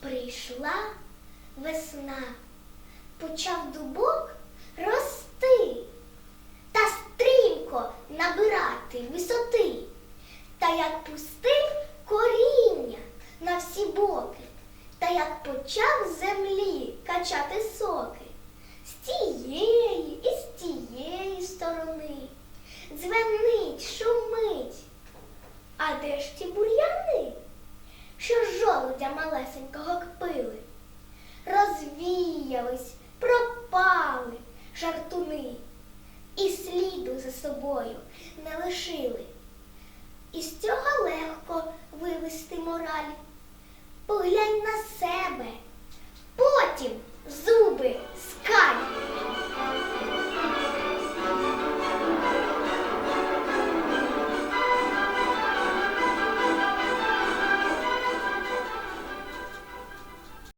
Прийшла весна, почав дубок рости та стрімко набирати висоти, та як пустив коріння на всі боки, та як почав землі качати соки. З тієї і з тієї сторони, дзвенить, шумить. А де ж ті бур'яни, що жолудя малесенького кпили? Розвіялись, пропали жартуни, і сліду за собою не лишили. Із цього легко вивести мораль. Поглянь на